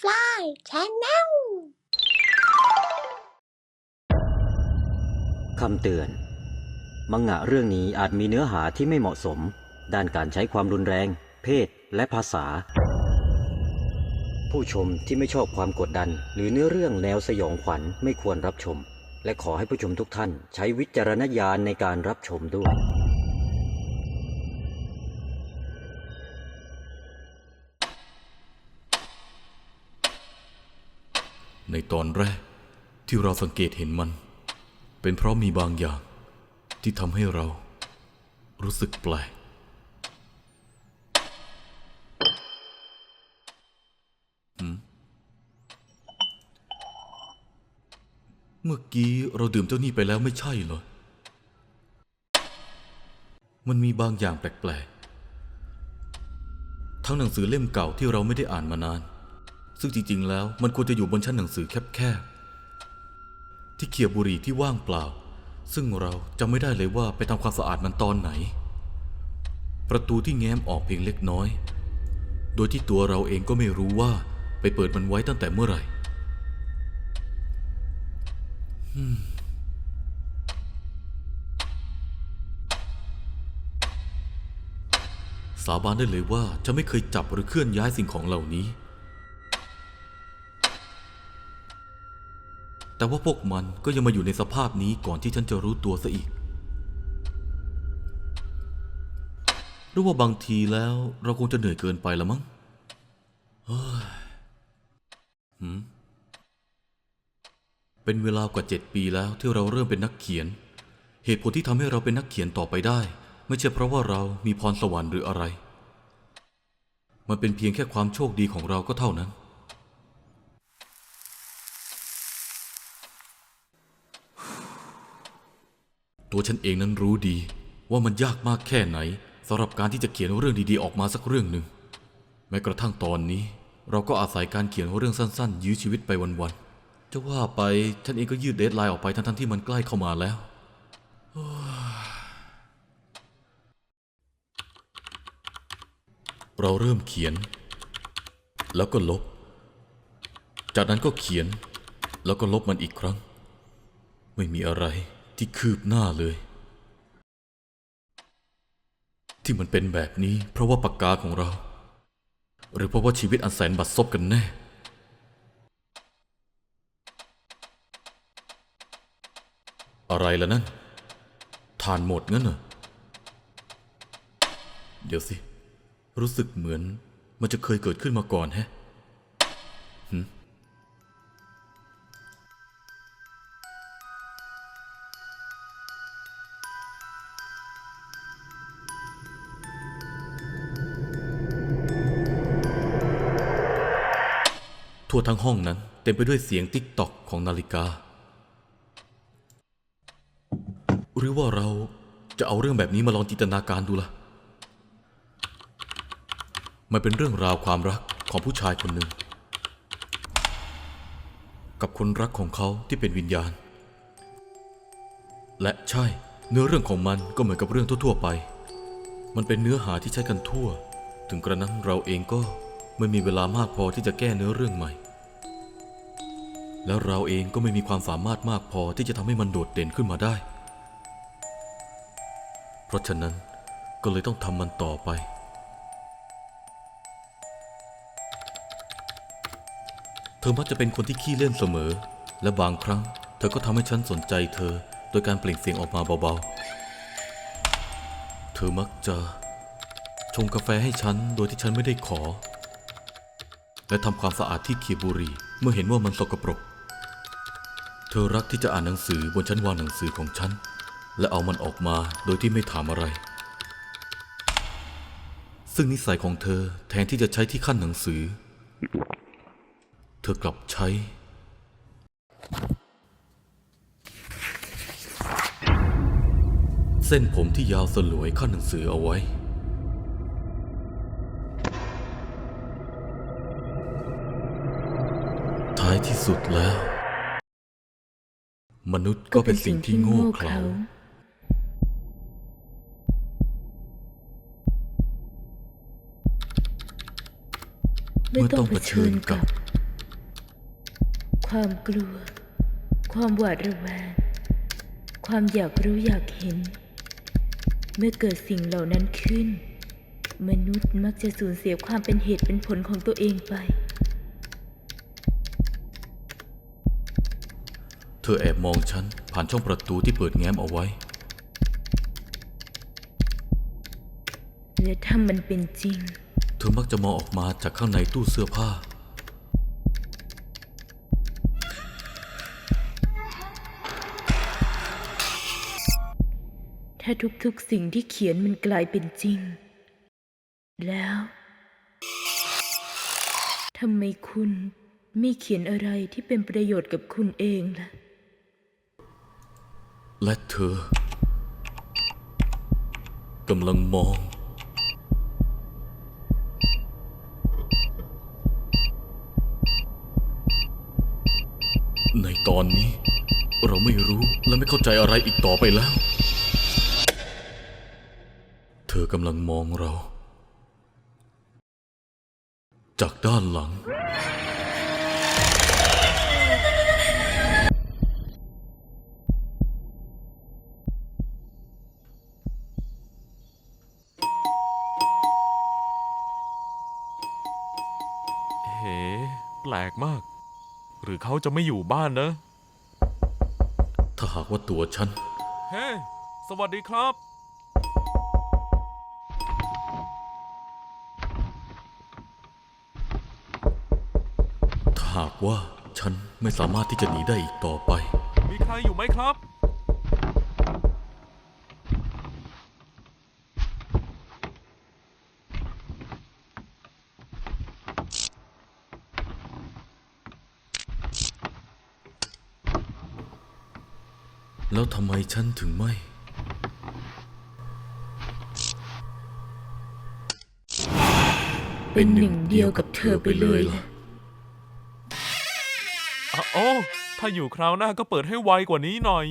ฟลายชแนลคำเตือน มังงะเรื่องนี้อาจมีเนื้อหาที่ไม่เหมาะสม ด้านการใช้ความรุนแรง เพศ และภาษา ผู้ชมที่ไม่ชอบความกดดัน หรือเนื้อเรื่องแนวสยองขวัญไม่ควรรับชม และขอให้ผู้ชมทุกท่านใช้วิจารณญาณในการรับชมด้วย ในตอนแรกที่เราสังเกตเห็นมัน เป็นเพราะมีบางอย่างที่ทำให้เรารู้สึกแปลกเมื่อกี้เราดื่มเจ้านี่ไปแล้วไม่ใช่เหรอ มันมีบางอย่างแปลกๆ ทั้งหนังสือเล่มเก่าที่เราไม่ได้อ่านมานาน ซึ่งจริงๆ แล้วมันควรจะอยู่บนชั้นหนังสือแคบๆ ที่เขียบบุหรี่ที่ว่างเปล่า ซึ่งเราจำไม่ได้เลยว่าไปทำความสะอาดมันตอนไหน ประตูที่แง้มออกเพียงเล็กน้อย โดยที่ตัวเราเองก็ไม่รู้ว่าไปเปิดมันไว้ตั้งแต่เมื่อไหร่อืมสาบานได้เลยว่าจะไม่เคยจับหรือเคลื่อนย้ายสิ่งของเหล่านี้ แต่ว่าพวกมันก็ยังมาอยู่ในสภาพนี้ก่อนที่ฉันจะรู้ตัวซะอีก หรือว่าบางทีแล้วเราคงจะเหนื่อยเกินไปละมั้งเฮ้ยหืมเป็นเวลากว่าเจ็ดปีแล้วที่เราเริ่มเป็นนักเขียน เหตุผลที่ทำให้เราเป็นนักเขียนต่อไปได้ ไม่ใช่เพราะว่าเรามีพรสวรรค์หรืออะไร มันเป็นเพียงแค่ความโชคดีของเราก็เท่านั้น ตัวฉันเองนั้นรู้ดี ว่ามันยากมากแค่ไหนสำหรับการที่จะเขียนเรื่องดีๆออกมาสักเรื่องหนึ่งแม้กระทั่งตอนนี้ เราก็อาศัยการเขียนเรื่องสั้นๆ ยื้อชีวิตไปวันๆจะว่าไปฉันเองก็ยืดเดทไลน์ออกไปทั้งๆที่มันใกล้เข้ามาแล้วเราเริ่มเขียน แล้วก็ลบ จากนั้นก็เขียน แล้วก็ลบมันอีกครั้ง ไม่มีอะไร ที่คืบหน้าเลย ที่มันเป็นแบบนี้ เพราะว่าปากกาของเรา หรือเพราะว่าชีวิตอันแสนบัดซบกันแน่อะไรล่ะนั่นทานหมดงั้นเหรอ เดี๋ยวสิ รู้สึกเหมือนมันจะเคยเกิดขึ้นมาก่อนแฮะ ทั่วทั้งห้องนั้นเต็มไปด้วยเสียงติ๊กตอกของนาฬิกา หรือว่าเราจะเอาเรื่องแบบนี้มาลองจินตนาการดูล่ะ มันเป็นเรื่องราวความรักของผู้ชายคนหนึ่ง กับคนรักของเขาที่เป็นวิญญาณ และใช่เนื้อเรื่องของมันก็เหมือนกับเรื่องทั่วๆไป มันเป็นเนื้อหาที่ใช้กันทั่ว ถึงกระนั้นเราเองก็ ไม่มีเวลามากพอที่จะแก้เนื้อเรื่องใหม่ แล้วเราเองก็ไม่มีความสามารถมากพอที่จะทำให้มันโดดเด่นขึ้นมาได้ เพราะฉะนั้นก็เลยต้องทำมันต่อไป เธอมักจะเป็นคนที่ขี้เล่นเสมอ และบางครั้ง เธอก็ทำให้ฉันสนใจเธอโดยการเปล่งเสียงออกมาเบาๆ เธอมักจะชงกาแฟให้ฉันโดยที่ฉันไม่ได้ขอ และทำความสะอาดที่เขียบุรีเมื่อเห็นว่ามันสกปรก เธอรักที่จะอ่านหนังสือบนชั้นวางหนังสือของฉัน และเอามันออกมาโดยที่ไม่ถามอะไร ซึ่งนิสัยของเธอแทนที่จะใช้ที่ขั้นหนังสือ เธอกลับใช้ เส้นผมที่ยาวสลวยขั้นหนังสือเอาไว้ ท้ายที่สุดแล้ว มนุษย์ก็เป็นสิ่งที่โง่เขลาเมื่อต้องเผชิญกับ ความกลัว ความหวาดระแวง ความอยากรู้อยากเห็น เมื่อเกิดสิ่งเหล่านั้นขึ้น มนุษย์มักจะสูญเสียความเป็นเหตุเป็นผลของตัวเองไป เธอแอบมองฉันผ่านช่องประตูที่เปิดแง้มเอาไว้ และถ้ามันเป็นจริง เธอมักจะมองออกมาจากข้างในตู้เสื้อผ้า ถ้าทุกๆสิ่งที่เขียนมันกลายเป็นจริง แล้วทำไมคุณไม่เขียนอะไรที่เป็นประโยชน์กับคุณเองล่ะ และเธอกำลังมอง ในตอนนี้ เราไม่รู้และไม่เข้าใจอะไรอีกต่อไปแล้ว เธอกำลังมองเรา จากด้านหลัง กมาก หรือเขาจะไม่อยู่บ้านนะ ถ้าหากว่าตัวฉัน เฮ้ สวัสดีครับ ถ้าหากว่าฉันไม่สามารถที่จะหนีได้อีกต่อไป มีใครอยู่ไหมครับ แล้วทำไมฉันถึงไม่ เป็นหนึ่งเดียวกับเธอไปเลยล่ะอะโอ้ถ้าอยู่คราวหน้าก็เปิดให้ไวกว่านี้หน่อย